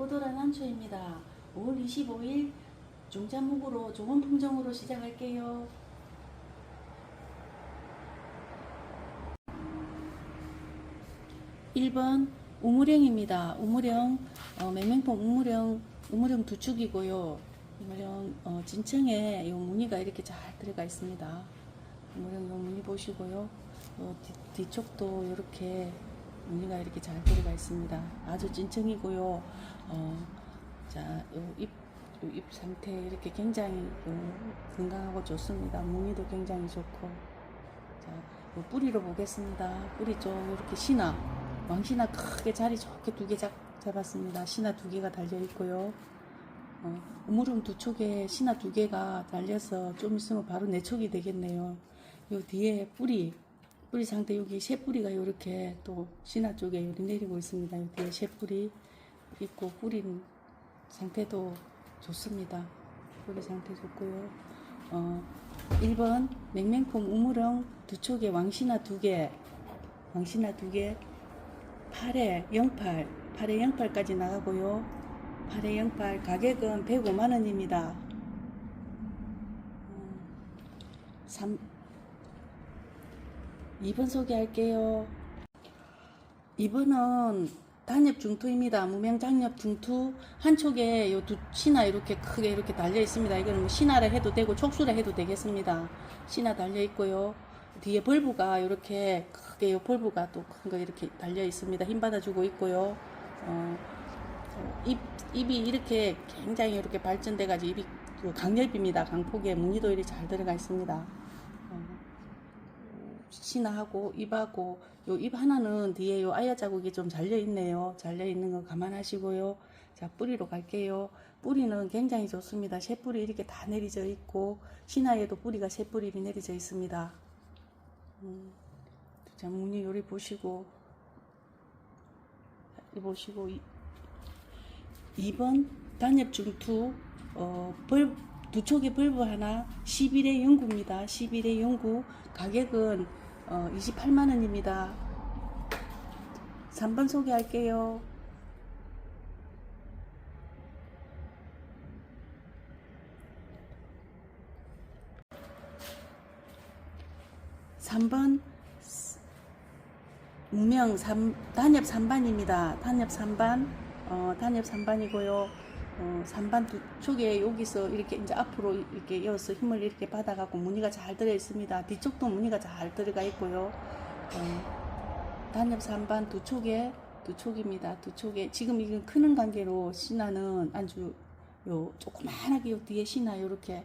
포도란 한초입니다. 5월 25일 중자목으로 좋은 품종으로 시작할게요. 일번 우무령입니다. 우무령 어, 맹맹폼 우무령 우무령 두 축이고요. 우무령 어, 진청에 이 무늬가 이렇게 잘 들어가 있습니다. 우무령 이 무늬 보시고요. 어, 뒤, 뒤쪽도 이렇게 무늬가 이렇게 잘 들어가 있습니다. 아주 진청이고요. 어, 자, 요 잎, 요잎 상태 이렇게 굉장히 요 건강하고 좋습니다. 무늬도 굉장히 좋고. 자, 요 뿌리로 보겠습니다. 뿌리 쪽 이렇게 신화, 왕신화 크게 자리 좋게 두 개 잡았습니다. 신화 두 개가 달려 있고요. 어, 우물음 두 촉에 신화 두 개가 달려서 좀 있으면 바로 네 촉이 되겠네요. 요 뒤에 뿌리, 뿌리 상태 여기 새 뿌리가 이렇게 또 신화 쪽에 내리고 있습니다. 요 뒤에 새 뿌리 있고 뿌린 상태도 좋습니다. 뿌리 상태 좋고요. 어, 1번 맹맹폼 우무렁 두 촉에 왕신화 두 개, 왕신화 두 개, 8에 08, 8에 08까지 나가고요. 8에 08 가격은 105만 원입니다. 3 2번 소개할게요. 2번은 단엽 중투입니다. 무명 장엽 중투 한쪽에 요 두 신화 이렇게 크게 이렇게 달려 있습니다. 이거는 뭐 신화라 해도 되고 촉수라 해도 되겠습니다. 신화 달려 있고요. 뒤에 벌브가 이렇게 크게 요 벌브가 또 큰 거 이렇게 달려 있습니다. 힘 받아주고 있고요. 어, 어, 입 입이 이렇게 굉장히 이렇게 발전돼가지고 입이 그 강렬입니다. 강폭에 무늬도 이렇게 잘 들어가 있습니다. 어, 신화하고 입하고 요 입 하나는 뒤에 요 아야 자국이 좀 잘려 있네요. 잘려 있는 거 감안하시고요. 자 뿌리로 갈게요. 뿌리는 굉장히 좋습니다. 새 뿌리 이렇게 다 내리져 있고 신화에도 뿌리가 새 뿌리 내리져 있습니다. 음, 자 무늬 요리 보시고 이 보시고 이, 2번 단엽 중투 어, 벌, 두 촉의 벌브 하나 11의 연구입니다. 11의 연구 가격은 어, 28만 원입니다. 3번 소개할게요. 삼번 무명 3, 단엽 3반입니다. 단엽 3반, 어, 단엽 3반이고요. 어, 3반 두 쪽에 여기서 이렇게 이제 앞으로 이렇게 이어서 힘을 이렇게 받아갖고 무늬가 잘 들어 있습니다. 뒤쪽도 무늬가 잘 들어가 있고요. 어, 단엽 3반 두 촉에 두 촉입니다. 두 촉에 지금 이건 크는 관계로 신화는 아주 요 조그만하게 요 뒤에 신화 요렇게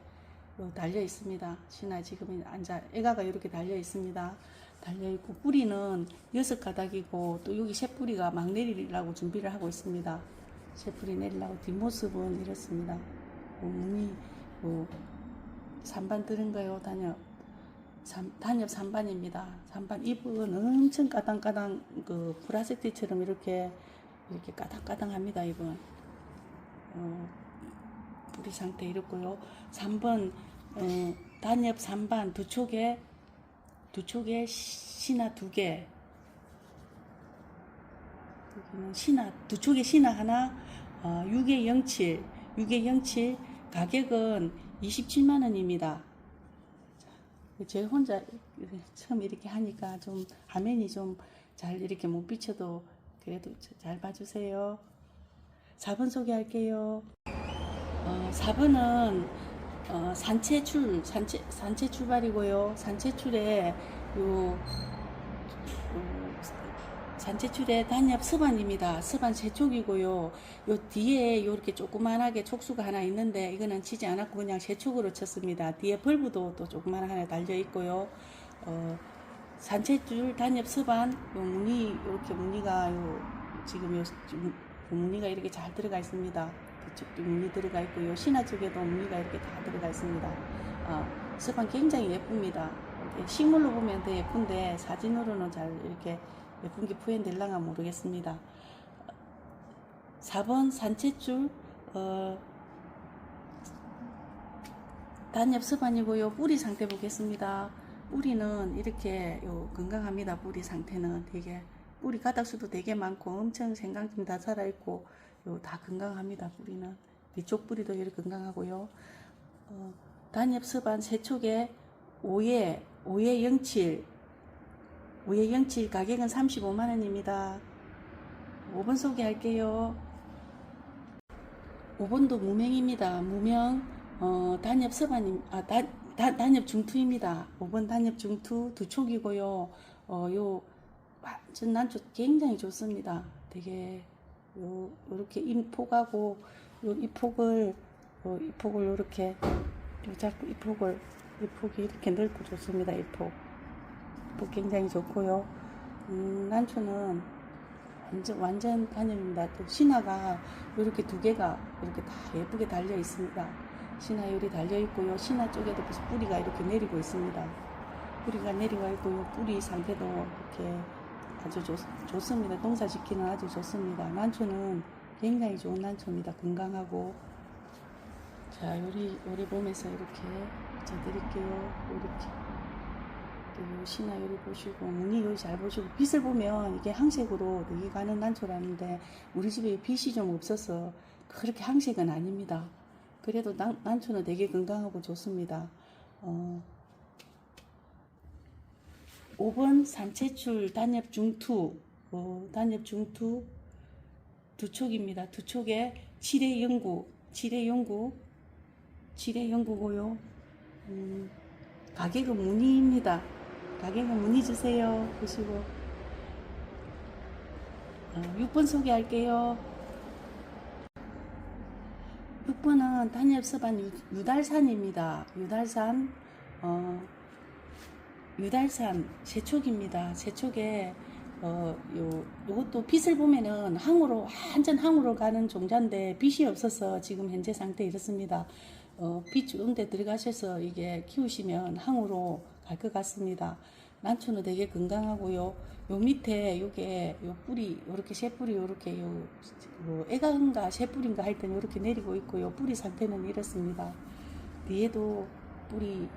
요 달려 있습니다. 신화 지금 앉아 애가가 이렇게 달려 있습니다. 달려 있고 뿌리는 여섯 가닥이고 또 여기 새 뿌리가 막 내리라고 준비를 하고 있습니다. 새 뿌리 내리려고 뒷모습은 이렇습니다. 요 무늬 요 3반 들은 거요 단엽 삼- 단엽 3반입니다. 3반 잎은 엄청 까당까당 그 브라세티처럼 이렇게 이렇게 까당까당합니다. 잎은 어, 뿌리 상태 이렇고요. 3번 어, 단엽 3반 두 촉에 두 촉에 신화 두 개. 여기는 신화 두 촉에 신화 하나 어, 6에 07 6에 07 가격은 27만 원입니다. 제 혼자 처음 이렇게 하니까 좀 화면이 좀 잘 이렇게 못 비춰도 그래도 잘 봐주세요. 4번 소개할게요. 어, 4번은 어, 산채 출, 산채, 산채 출발이고요. 산채 출에 요, 어, 산채 출에 단엽 스반입니다. 스반 세 촉이고요. 요 뒤에 요렇게 조그만하게 촉수가 하나 있는데 이거는 치지 않았고 그냥 세 촉으로 쳤습니다. 뒤에 벌브도 또 조그만 하나 달려 있고요. 어, 산채줄 단엽 스반 요 무늬 이렇게 무늬가 요 지금 요 좀- 요 무늬가 이렇게 잘 들어가 있습니다. 그쪽도 무늬 들어가 있고 요 신화 쪽에도 무늬가 이렇게 다 들어가 있습니다. 어, 스반 굉장히 예쁩니다. 이렇게 식물로 보면 더 예쁜데 사진으로는 잘 이렇게 예쁜 게 표현될랑가 모르겠습니다. 4번 산채줄 어, 단엽 스반이고요. 뿌리 상태 보겠습니다. 뿌리는 이렇게 요 건강합니다. 뿌리 상태는 되게 뿌리 가닥수도 되게 많고 엄청 생강김 다 살아있고 요 다 건강합니다. 뿌리는 뒤쪽 뿌리도 이렇게 건강하고요. 어, 단엽 서반 세촉에 5에 5에 07 5에 07 가격은 35만 원입니다. 5번 소개할게요. 5번도 무명입니다. 무명 어, 단엽 서반임 아 단, 단, 단엽 중투입니다. 5번 단엽 중투 두 촉이고요. 어, 요 완전 난초 굉장히 좋습니다. 되게 요 요렇게 인폭하고 요 이폭을 요 이폭을 요렇게 요 자꾸 이폭을 이폭이 이렇게 넓고 좋습니다. 이폭 이폭 굉장히 좋고요. 음, 난초는 완전 완전 단엽입니다. 또 신화가 이렇게 두 개가 이렇게 다 예쁘게 달려 있습니다. 신화 열이 달려 있고요. 신화 쪽에도 벌써 뿌리가 이렇게 내리고 있습니다. 뿌리가 내리고 있고요. 뿌리 상태도 이렇게 아주 좋, 좋습니다. 농사 짓기는 아주 좋습니다. 난초는 굉장히 좋은 난초입니다. 건강하고 자 요리 요리 보면서 이렇게 저 드릴게요. 이렇게 또 신화 요리 보시고 무늬 요리 잘 보시고 빛을 보면 이게 항색으로 되게 가는 난초라는데 우리 집에 빛이 좀 없어서 그렇게 항색은 아닙니다. 그래도 난, 난초는 되게 건강하고 좋습니다. 어, 5번 산채출 단엽 중투 어, 단엽 중투 두 촉입니다. 두 촉에 7회 연구 7회 연구 7회 연구고요. 음, 가격은 문의입니다. 가격은 문의 주세요. 보시고 어, 6번 소개할게요. 6번은 단엽서반 유- 유달산입니다. 유달산 어, 유달산 세촉입니다. 세촉에 어, 요, 요것도 빛을 보면은 항으로, 완전 항으로 가는 종자인데 빛이 없어서 지금 현재 상태 이렇습니다. 어, 빛 좋은 데 들어가셔서 이게 키우시면 항으로 갈 것 같습니다. 난초는 되게 건강하고요. 요 밑에 요게 요 뿌리, 요렇게 새 뿌리 요렇게 요, 뭐 애가인가 새 뿌리인가 할 때는 요렇게 내리고 있고 요. 뿌리 상태는 이렇습니다. 뒤에도 뿌리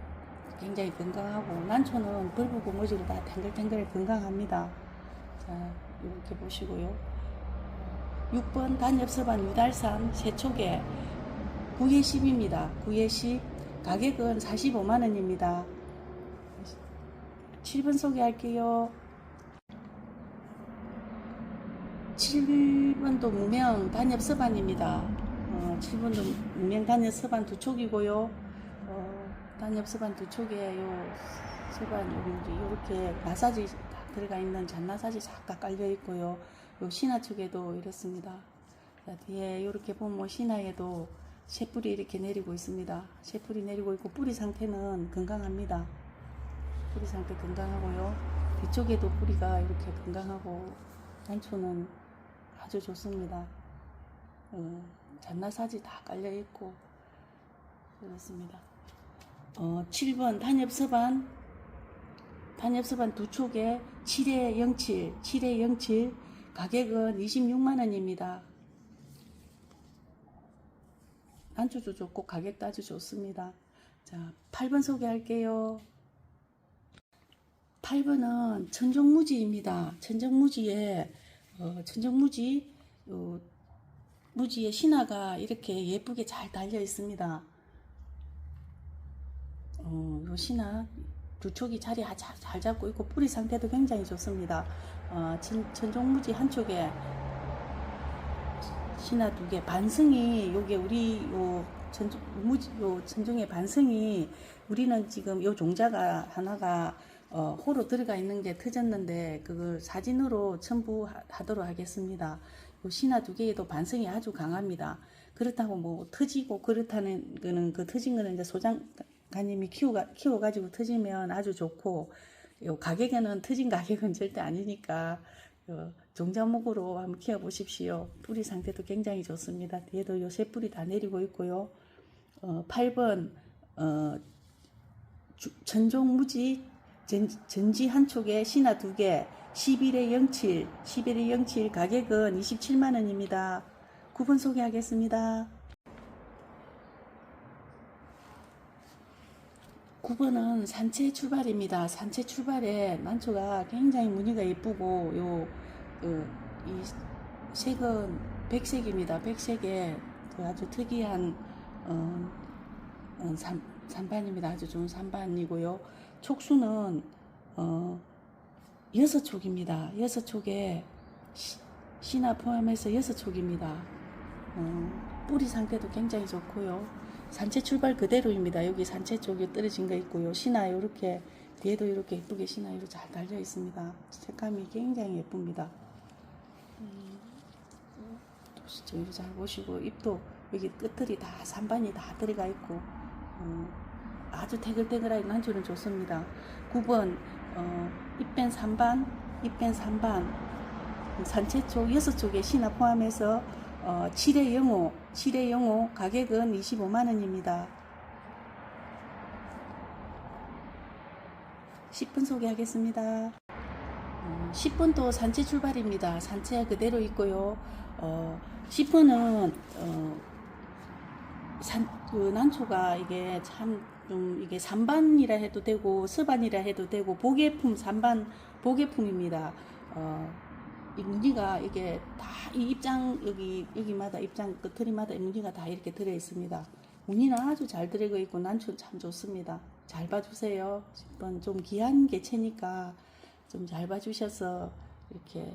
굉장히 건강하고 난초는 벌브고 뭐지로 다 탱글탱글 건강합니다. 자 이렇게 보시고요. 6번 단엽서반 유달산 세촉에 9에 10입니다. 9에 10 가격은 45만 원입니다. 7번 소개할게요. 7번도 무명 단엽 서반입니다. 어, 7번도 무명 단엽 서반 두 촉이고요. 어, 단엽 서반 두 촉에 요 서반 이렇게 마사지 다 들어가 있는 잔마사지 작가 깔려 있고요. 요 신화 쪽에도 이렇습니다. 자, 뒤에 이렇게 보면 신화에도 새뿌리 이렇게 내리고 있습니다. 새뿌리 내리고 있고 뿌리 상태는 건강합니다. 뿌리 상태 건강하고요. 뒤쪽에도 뿌리가 이렇게 건강하고 단초는 아주 좋습니다. 어, 잔나사지 다 깔려 있고 그렇습니다. 어, 7번 단엽서반 단엽서반 두 촉에 7에 07 7에 07 가격은 26만 원입니다. 단초도 좋고 가격도 아주 좋습니다. 자, 8번 소개할게요. 8번은 천정무지입니다. 천정무지에 어, 천정무지 요, 무지에 신화가 이렇게 예쁘게 잘 달려 있습니다. 어, 요 신화 두 촉이 자리 아- 잘, 잘 잡고 있고 뿌리 상태도 굉장히 좋습니다. 어, 천, 천정무지 한쪽에 신화 두 개, 반승이 요게 우리 요 천정 무지 요 천정의 반승이 우리는 지금 요 종자가 하나가 어, 호로 들어가 있는 게 터졌는데 그걸 사진으로 첨부하도록 하겠습니다. 요 신화 두 개에도 반성이 아주 강합니다. 그렇다고 뭐 터지고 그렇다는 거는 그 터진 거는 이제 소장가님이 키워가 키워가지고 터지면 아주 좋고 요 가격에는 터진 가격은 절대 아니니까 요 종자목으로 한번 키워 보십시오. 뿌리 상태도 굉장히 좋습니다. 뒤에도 요새 뿌리 다 내리고 있고요. 어, 8번 어, 주- 전종무지 전, 전지 한 촉에 신화 두 개, 11에 07, 11에 07 가격은 27만 원입니다. 9번 소개하겠습니다. 9번은 산채 출발입니다. 산채 출발에 난초가 굉장히 무늬가 예쁘고 요, 그, 이 색은 백색입니다. 백색에 그 아주 특이한 어, 어, 산, 산반입니다. 아주 좋은 산반이고요. 촉수는 어, 여섯 촉입니다. 여섯 촉에 시- 씨나 포함해서 여섯 촉입니다. 어, 뿌리 상태도 굉장히 좋고요. 산채 출발 그대로입니다. 여기 산채 쪽에 떨어진 거 있고요. 씨나 이렇게 뒤에도 이렇게 예쁘게 씨나 이렇게 잘 달려 있습니다. 색감이 굉장히 예쁩니다. 저기 잘 보시고 잎도 여기 끝들이 다 산반이 다 들어가 있고 어, 아주 태글태글하게 난초는 좋습니다. 9번 어, 잎뺀 산반, 잎뺀 산반 산채 쪽 여섯 쪽에 씨나 포함해서 어, 7회 영호, 7회 영호 가격은 25만 원입니다. 10분 소개하겠습니다. 어, 10분도 산채 출발입니다. 산채 그대로 있고요. 어, 10분은 어, 산, 그 난초가 이게 참 좀 이게 산반이라 해도 되고 서반이라 해도 되고 보계품 산반 보계품입니다. 어, 이 무늬가 이게 다 이 입장 여기 여기마다 입장 끝트리마다 이 무늬가 다 이렇게 들어 있습니다. 무늬는 아주 잘 들어가 있고 난초 참 좋습니다. 잘 봐주세요. 10번 좀 귀한 개체니까 좀 잘 봐주셔서 이렇게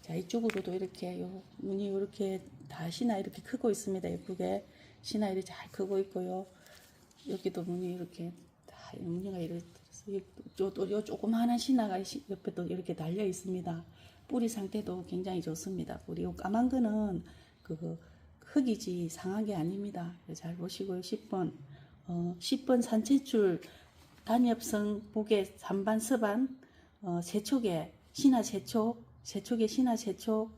자 이쪽으로도 이렇게 요 무늬 이렇게 다 신화 이렇게 크고 있습니다. 예쁘게 신화 이렇게 잘 크고 있고요. 여기도 무늬 이렇게 다 무늬가 이렇게 또, 요 조그마한 신화가 시- 옆에 또 이렇게 달려 있습니다. 뿌리 상태도 굉장히 좋습니다. 뿌리. 요 까만 거는 그 흙이지 상한 게 아닙니다. 잘 보시고요. 10번. 어, 10번 산채줄 단엽성 복의 산반 서반 어, 세촉에 신화 세촉 세촉에 신화 세촉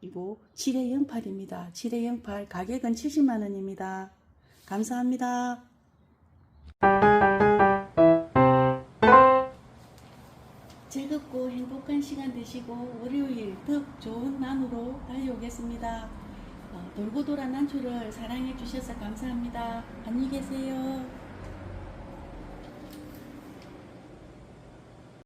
그리고 7회 영팔입니다. 7회 영팔 가격은 70만 원입니다. 감사합니다. 즐겁고 행복한 시간 되시고 월요일 더 좋은 난으로 달려오겠습니다. 어, 돌고 돌아 난초를 사랑해 주셔서 감사합니다. 안녕히 계세요.